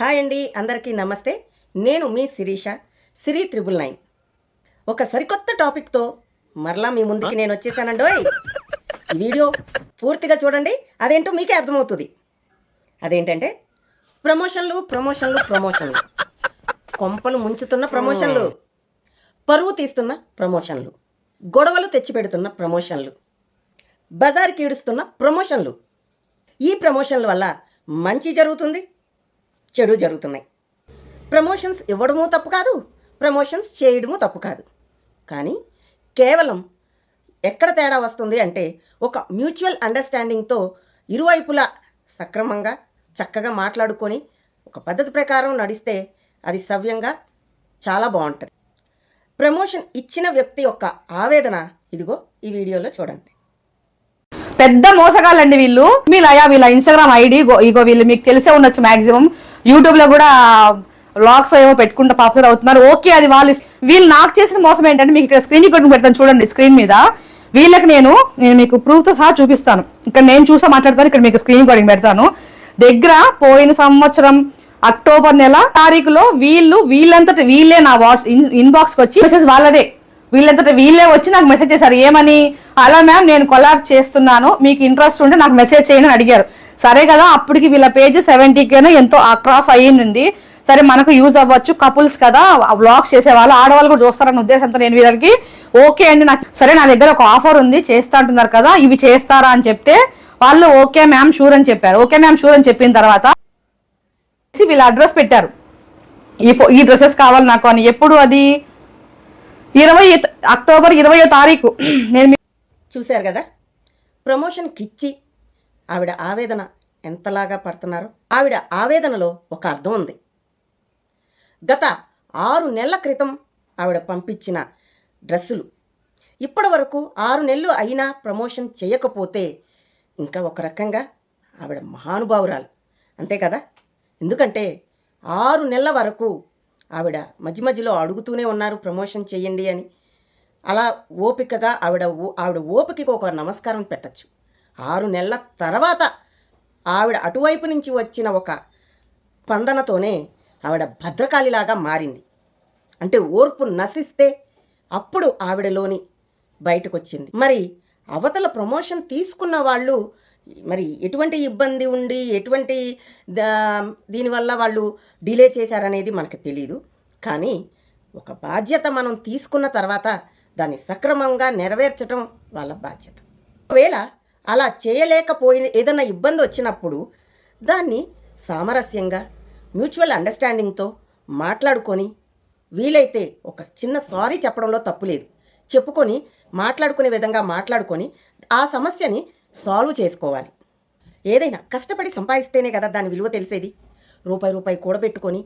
Hi అండి అందరికీ నమస్తే. నేను మీ శిరీష సిరి త్రిబుల్ నైన్. ఒక సరికొత్త టాపిక్తో మరలా మీ ముందుకి నేను వచ్చేసానండోయ్ ఈ వీడియో పూర్తిగా చూడండి అదేంటో మీకే అర్థమవుతుంది. అదేంటంటే ప్రమోషన్లు ప్రమోషన్లు ప్రమోషన్లు. కొంపలు ముంచుతున్న ప్రమోషన్లు పరువు తీస్తున్న ప్రమోషన్లు గొడవలు తెచ్చిపెడుతున్న ప్రమోషన్లు బజార్కి ఈడుస్తున్న ప్రమోషన్లు. ఈ ప్రమోషన్ల వల్ల మంచి జరుగుతుంది చెడు జరుగుతున్నాయి. ప్రమోషన్స్ ఇవ్వడము తప్పు కాదు ప్రమోషన్స్ చేయడము తప్పు కాదు. కానీ కేవలం ఎక్కడ తేడా వస్తుంది అంటే ఒక మ్యూచువల్ అండర్స్టాండింగ్తో ఇరువైపులా సక్రమంగా చక్కగా మాట్లాడుకొని ఒక పద్ధతి ప్రకారం నడిస్తే అది సవ్యంగా చాలా బాగుంటుంది. ప్రమోషన్ ఇచ్చిన వ్యక్తి యొక్క ఆవేదన ఇదిగో ఈ వీడియోలో చూడండి. పెద్ద మోసగాళ్ళండి వీళ్ళు. మీ లయా వీళ్ళ ఇన్స్టాగ్రామ్ ఐడి ఇగో వీళ్ళు మీకు తెలిసే ఉండొచ్చు మాక్సిమం. యూట్యూబ్లో కూడా లాక్స్ ఏమో పెట్టుకుంటూ పాపులర్ అవుతున్నారు. ఓకే అది వాళ్ళు వీళ్ళు నాకు చేసిన మోసం ఏంటంటే మీకు ఇక్కడ స్క్రీన్ రికార్డింగ్ పెడతాను చూడండి స్క్రీన్ మీద. వీళ్ళకి నేను నేను మీకు ప్రూఫ్తో సహా చూపిస్తాను. ఇక్కడ నేను చూసా మాట్లాడతాను ఇక్కడ మీకు స్క్రీన్ రికార్డింగ్ పెడతాను. దగ్గర పోయిన సంవత్సరం అక్టోబర్ నెల తారీఖులో వీళ్ళు వీళ్ళంతటి వీళ్ళే నా వాట్స్ ఇన్బాక్స్ వచ్చి మెసేజ్ వాళ్ళదే. వీళ్ళంతట వీళ్ళే వచ్చి నాకు మెసేజ్ చేశారు. ఏమని? అలా మ్యామ్ నేను కొలాబ్ చేస్తున్నాను. మీకు ఇంట్రెస్ట్ ఉంటే నాకు మెసేజ్ చేయండి అని అడిగారు. సరే కదా అప్పటికి వీళ్ళ పేజ్ సెవెంటీకేనో ఎంతో అక్రాస్ అయ్యింది. సరే మనకు యూజ్ అవ్వచ్చు కపుల్స్ కదా వ్లాగ్స్ చేసే వాళ్ళు ఆడవాళ్ళు కూడా చూస్తారన్న ఉద్దేశంతో నేను వీళ్ళకి ఓకే అండి నాకు సరే నా దగ్గర ఒక ఆఫర్ ఉంది చేస్తా అంటున్నారు కదా ఇవి చేస్తారా అని చెప్తే వాళ్ళు ఓకే మ్యామ్ షూర్ అని చెప్పారు. ఓకే మ్యామ్ షూర్ అని చెప్పిన తర్వాత వీళ్ళ అడ్రస్ పెట్టారు. ఈ ఈ డ్రెస్సెస్ కావాలి నాకు అని. ఎప్పుడు అది? ఇరవై అక్టోబర్ ఇరవయో తారీఖు. నేను మీ- చూశారు కదా? ప్రమోషన్కి ఇచ్చి ఆవిడ ఆవేదన ఎంతలాగా పడుతున్నారో? ఆవిడ ఆవేదనలో ఒక అర్థం ఉంది. గత ఆరు నెలల క్రితం ఆవిడ పంపించిన డ్రెస్సులు. ఇప్పటి వరకు ఆరు నెలలు అయినా ప్రమోషన్ చేయకపోతే ఇంకా ఒక రకంగా ఆవిడ మహానుభావురాలు. అంతే కదా? ఎందుకంటే ఆరు నెలల వరకు ఆవిడ మధ్య మధ్యలో అడుగుతూనే ఉన్నారు ప్రమోషన్ చేయండి అని. అలా ఓపికగా ఆవిడ ఓ- ఆవిడ ఓపికకు ఒక నమస్కారం పెట్టచ్చు. ఆరు నెలల తర్వాత ఆవిడ అటువైపు నుంచి వచ్చిన ఒక స్పందనతోనే ఆవిడ భద్రకాళిలాగా మారింది. అంటే ఓర్పు నశిస్తే అప్పుడు ఆవిడలోని బయటకు వచ్చింది మరి అవతల ప్రమోషన్ తీసుకున్న వాళ్ళు మరి ఎటువంటి ఇబ్బంది ఉండి ఎటువంటి దా- దీనివల్ల వాళ్ళు డిలే చేశారనేది మనకు తెలియదు కానీ ఒక బాధ్యత మనం తీసుకున్న తర్వాత దాన్ని సక్రమంగా నెరవేర్చడం వాళ్ళ బాధ్యత. ఒకవేళ అలా చేయలేకపోయిన ఏదైనా ఇబ్బంది వచ్చినప్పుడు దాన్ని సామరస్యంగా మ్యూచువల్ అండర్స్టాండింగ్తో మాట్లాడుకొని వీలైతే ఒక చిన్న సారీ చెప్పడంలో తప్పు లేదు. చెప్పుకొని మాట్లాడుకునే విధంగా మాట్లాడుకొని ఆ సమస్యని సాల్వ్ చేసుకోవాలి. ఏదైనా కష్టపడి సంపాదిస్తేనే కదా దాని విలువ తెలిసేది. రూపాయి రూపాయి కూడబెట్టుకొని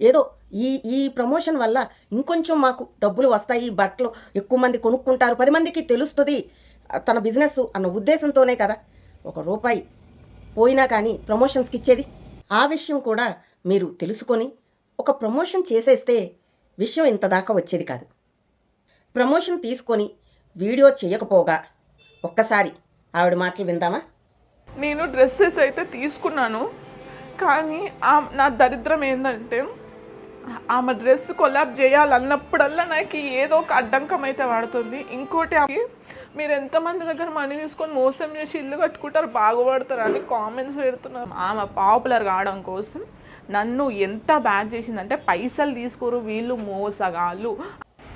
ఏదో ఈ ఈ ప్రమోషన్ వల్ల ఇంకొంచెం మాకు డబ్బులు వస్తాయి ఈ బట్టలు ఎక్కువ మంది కొనుక్కుంటారు పది మందికి తెలుస్తుంది. తన బిజినెస్ అన్న ఉద్దేశంతోనే కదా. ఒక రూపాయి పోయినా కానీ ప్రమోషన్స్కి ఇచ్చేది. ఆ విషయం కూడా మీరు తెలుసుకొని ఒక ప్రమోషన్ చేసేస్తే విషయం ఇంత దాకా వచ్చేది కాదు. ప్రమోషన్ తీసుకొని వీడియో చేయకపోగా ఒక్కసారి ఆవిడ మాటలు విందామా? నేను డ్రెస్సెస్ అయితే తీసుకున్నాను. కానీ నా దరిద్రం ఏంటంటే ఆమె డ్రెస్ కొలాబ్ చేయాలన్నప్పుడల్లా నాకు ఏదో ఒక అడ్డంకం అయితే పడుతుంది. ఇంకోటి మీరు ఎంతమంది దగ్గర మనీ తీసుకొని మోసం చేసి ఇల్లు కట్టుకుంటారు బాగుపడతారు అని కామెంట్స్ పెడుతున్నారు. ఆమె పాపులర్ కావడం కోసం నన్ను ఎంత బ్యాడ్ చేసిందంటే పైసలు తీసుకోరు వీళ్ళు మోసగాళ్ళు.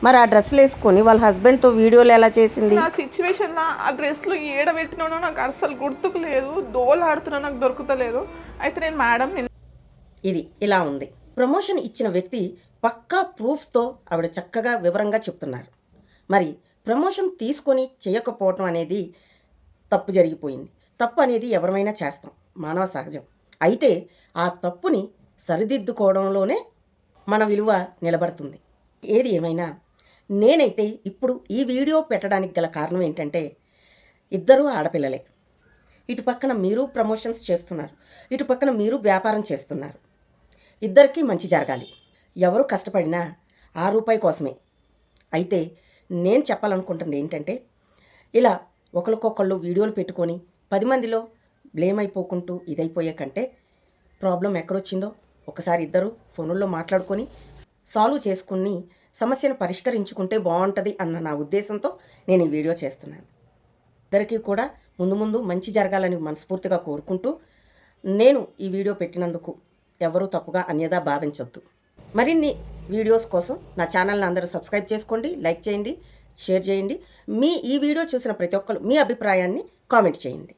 మరి ఆ డ్రెస్సులు వేసుకొని వాళ్ళ హస్బెండ్తో వీడియోలు ఎలా చేసింది? నా సిచ్యువేషన్ ఆ డ్రెస్లో ఏడ పెట్టినానో నాకు అసలు గుర్తుకు లేదు. దోలాడుతున్నా నాకు దొరుకుతలేదు. అయితే నేను మేడం ఇది ఇలా ఉంది. ప్రమోషన్ ఇచ్చిన వ్యక్తి పక్కా ప్రూఫ్స్తో ఆవిడ చక్కగా వివరంగా చెప్తున్నారు. మరి ప్రమోషన్ తీసుకొని చేయకపోవటం అనేది తప్పు జరిగిపోయింది. తప్పు అనేది ఎవరమైనా చేస్తాం. మానవ సహజం. అయితే ఆ తప్పుని సరిదిద్దుకోవడంలోనే మన విలువ నిలబడుతుంది. ఏది ఏమైనా నేనైతే ఇప్పుడు ఈ వీడియో పెట్టడానికి గల కారణం ఏంటంటే ఇద్దరూ ఆడపిల్లలే. ఇటు పక్కన మీరు ప్రమోషన్స్ చేస్తున్నారు. ఇటు పక్కన మీరు వ్యాపారం చేస్తున్నారు. ఇద్దరికీ మంచి జరగాలి. ఎవరు కష్టపడినా ఆ రూపాయి కోసమే. అయితే నేను చెప్పాలనుకుంటుంది ఏంటంటే ఇలా ఒకరికొకళ్ళు వీడియోలు పెట్టుకొని పది మందిలో బ్లేమ్ అయిపోకుంటూ ఇదైపోయే కంటే ప్రాబ్లం ఎక్కడొచ్చిందో ఒకసారి ఇద్దరు ఫోనుల్లో మాట్లాడుకొని సాల్వ్ చేసుకుని సమస్యను పరిష్కరించుకుంటే బాగుంటుంది అన్న నా ఉద్దేశంతో నేను ఈ వీడియో చేస్తున్నాను. ఇద్దరికీ కూడా ముందు ముందు మంచి జరగాలని మనస్ఫూర్తిగా కోరుకుంటూ నేను ఈ వీడియో పెట్టినందుకు ఎవరూ తప్పుగా అన్యదా భావించొద్దు. మరిన్ని వీడియోస్ కోసం నా ఛానల్ని అందరూ సబ్స్క్రైబ్ చేసుకోండి లైక్ చేయండి షేర్ చేయండి. మీ ఈ వీడియో చూసిన ప్రతి ఒక్కరు మీ అభిప్రాయాన్ని కామెంట్ చేయండి.